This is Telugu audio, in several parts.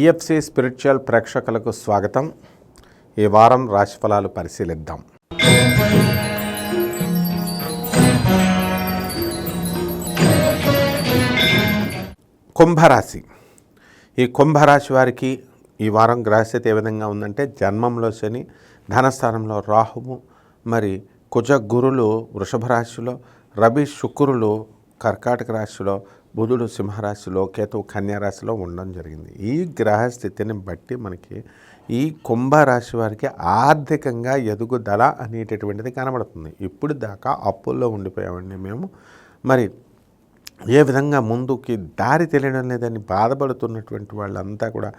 పిఎఫ్సి స్పిరిచువల్ ప్రేక్షకులకు స్వాగతం. ఈ వారం రాశిఫలాలు పరిశీలిద్దాం. కుంభరాశి. ఈ కుంభరాశి వారికి ఈ వారం గ్రహస్థితి ఏ విధంగా ఉందంటే జన్మంలో శని ధనస్థానంలో రాహువు మరి కుజ గురులు వృషభ రాశిలో రవి శుక్రులు కర్కాటక రాశిలో బుధుడు సింహరాశిలో కేతువు కన్యారాశిలో ఉండడం జరిగింది. ఈ గ్రహస్థితిని బట్టి మనకి ఈ కుంభరాశి వారికి ఆర్థికంగా ఎదుగుదల అనేటటువంటిది కనబడుతుంది. ఇప్పుడు దాకా అప్పుల్లో ఉండిపోయామండి మేము. మరి ఏ విధంగా ముందుకి దారి తెలియడం లేదని బాధపడుతున్నటువంటి వాళ్ళంతా కూడా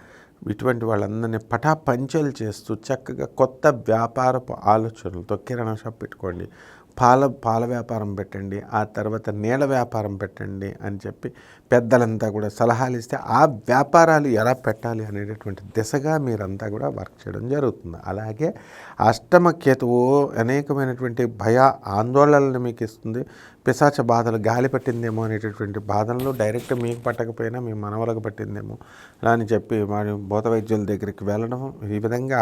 ఇటువంటి వాళ్ళందరినీ పటాపంచలు చేస్తూ చక్కగా కొత్త వ్యాపారపు ఆలోచనలతో కిరాణా షాప్ పెట్టుకోండి. పాల పాల వ్యాపారం పెట్టండి ఆ తర్వాత నీళ్ళ వ్యాపారం పెట్టండి అని చెప్పి పెద్దలంతా కూడా సలహాలు ఇస్తే ఆ వ్యాపారాలు ఎలా పెట్టాలి అనేటటువంటి దిశగా మీరంతా కూడా వర్క్ చేయడం జరుగుతుంది. అలాగే అష్టమ కేతువు అనేకమైనటువంటి భయ ఆందోళనలను మీకు ఇస్తుంది. పిశాచ బాధలు గాలి పట్టిందేమో అనేటటువంటి బాధలను డైరెక్ట్ మీకు పట్టకపోయినా మీ మనవలకు పట్టిందేమో అలా అని చెప్పి మరి భూత వైద్యుల దగ్గరికి వెళ్ళడం ఈ విధంగా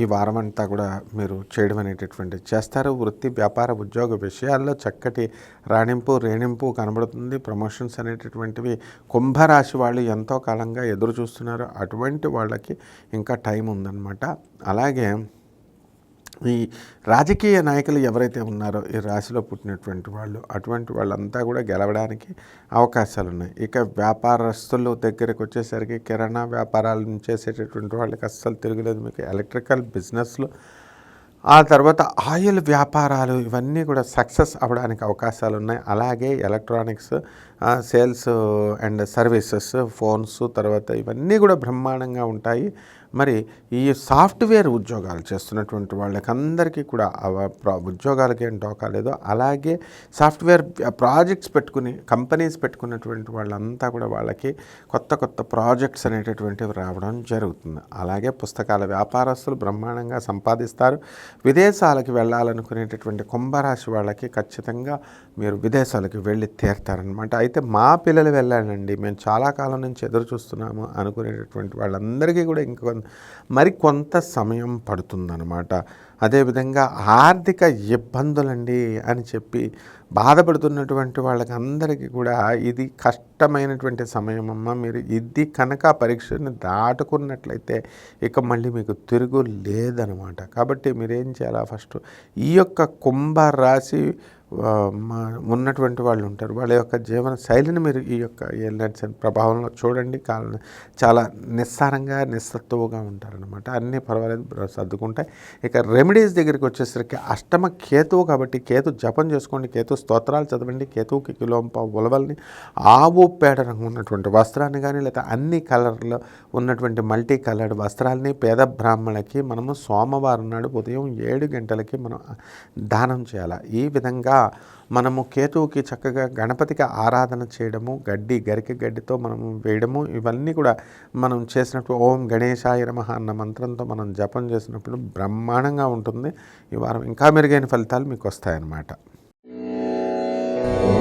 ఈ వారం అంతా కూడా మీరు చేయడం అనేటటువంటి చేస్తారు. వృత్తి వ్యాపార ఉద్యోగ విషయాల్లో చక్కటి రాణింపు రేణింపు కనబడుతుంది. ప్రమోషన్స్ అనేటటువంటివి కుంభరాశి వాళ్ళు ఎంతో కాలంగా ఎదురు చూస్తున్నారు అటువంటి వాళ్ళకి ఇంకా టైం ఉందన్నమాట. అలాగే ఈ రాజకీయ నాయకులు ఎవరైతే ఉన్నారో ఈ రాశిలో పుట్టినటువంటి వాళ్ళు అటువంటి వాళ్ళంతా కూడా గెలవడానికి అవకాశాలు ఉన్నాయి ఇక వ్యాపారస్తులు దగ్గరికి వచ్చేసరికి కిరాణా వ్యాపారాలు చేసేటటువంటి వాళ్ళకి అస్సలు తిరగలేదు మీకు. ఎలక్ట్రికల్ బిజినెస్లు ఆ తర్వాత ఆయిల్ వ్యాపారాలు ఇవన్నీ కూడా సక్సెస్ అవ్వడానికి అవకాశాలు ఉన్నాయి అలాగే electronics sales and services phones తర్వాత ఇవన్నీ కూడా బ్రహ్మాండంగా ఉంటాయి. మరి ఈ సాఫ్ట్వేర్ ఉద్యోగాలు చేస్తున్నటువంటి వాళ్ళకి అందరికీ కూడా ఉద్యోగాలకి ఏం టోకాలేదో అలాగే సాఫ్ట్వేర్ ప్రాజెక్ట్స్ పెట్టుకుని కంపెనీస్ పెట్టుకున్నటువంటి వాళ్ళంతా కూడా వాళ్ళకి కొత్త కొత్త ప్రాజెక్ట్స్ అనేటటువంటివి రావడం జరుగుతుంది. అలాగే పుస్తకాల వ్యాపారస్తులు బ్రహ్మాండంగా సంపాదిస్తారు. విదేశాలకు వెళ్ళాలనుకునేటటువంటి కుంభరాశి వాళ్ళకి ఖచ్చితంగా మీరు విదేశాలకు వెళ్ళి తీరుతారనమాట. అయితే మా పిల్లలు వెళ్ళానండి మేము చాలా కాలం నుంచి ఎదురు చూస్తున్నాము అనుకునేటటువంటి వాళ్ళందరికీ కూడా ఇంకొంత మరి కొంత సమయం పడుతుందన్నమాట. అదేవిధంగా ఆర్థిక ఇబ్బందులండి అని చెప్పి బాధపడుతున్నటువంటి వాళ్ళకి అందరికీ కూడా ఇది కష్టమైనటువంటి సమయం అమ్మ మీరు ఇది కనుక పరీక్షను పరీక్షని దాటుకున్నట్లయితే ఇక మళ్ళీ మీకు తిరుగు లేదనమాట. కాబట్టి మీరేం చేయాలా ఫస్ట్ ఈ యొక్క కుంభ రాశి మా- ఉన్నటువంటి వాళ్ళు ఉంటారు. వాళ్ళ యొక్క జీవన శైలిని మీరు ఈ యొక్క ఎల్నెట్స్ ప్రభావంలో చూడండి. కాల చాలా నిస్సారంగా నిస్సత్తువుగా ఉంటారనమాట అన్నీ పర్వాలేదు సర్దుకుంటాయి. ఇక రెమెడీస్ దగ్గరికి వచ్చేసరికి అష్టమ కేతువు కాబట్టి కేతు జపం చేసుకోండి కేతు స్తోత్రాలు చదవండి. కేతువుకి కిలోంప ఉలవల్ని ఆవు పేడ రంగు ఉన్నటువంటి వస్త్రాన్ని కానీ లేదా అన్ని కలర్లో ఉన్నటువంటి మల్టీ కలర్డ్ వస్త్రాలని పేద బ్రాహ్మణులకి మనము సోమవారం నాడు ఉదయం ఏడు గంటలకి మనం దానం చేయాలి. ఈ విధంగా మనము కేతువుకి చక్కగా గణపతికి ఆరాధన చేయడము గడ్డి గరిక గడ్డితో మనము వేయడము ఇవన్నీ కూడా మనం చేసినప్పుడు ఓం గణేశాయ నమః అన్న మంత్రంతో మనం జపం చేసినప్పుడు బ్రహ్మాండంగా ఉంటుంది. ఈ వారం ఇంకా మెరుగైన ఫలితాలు మీకు వస్తాయన్నమాట. Bye.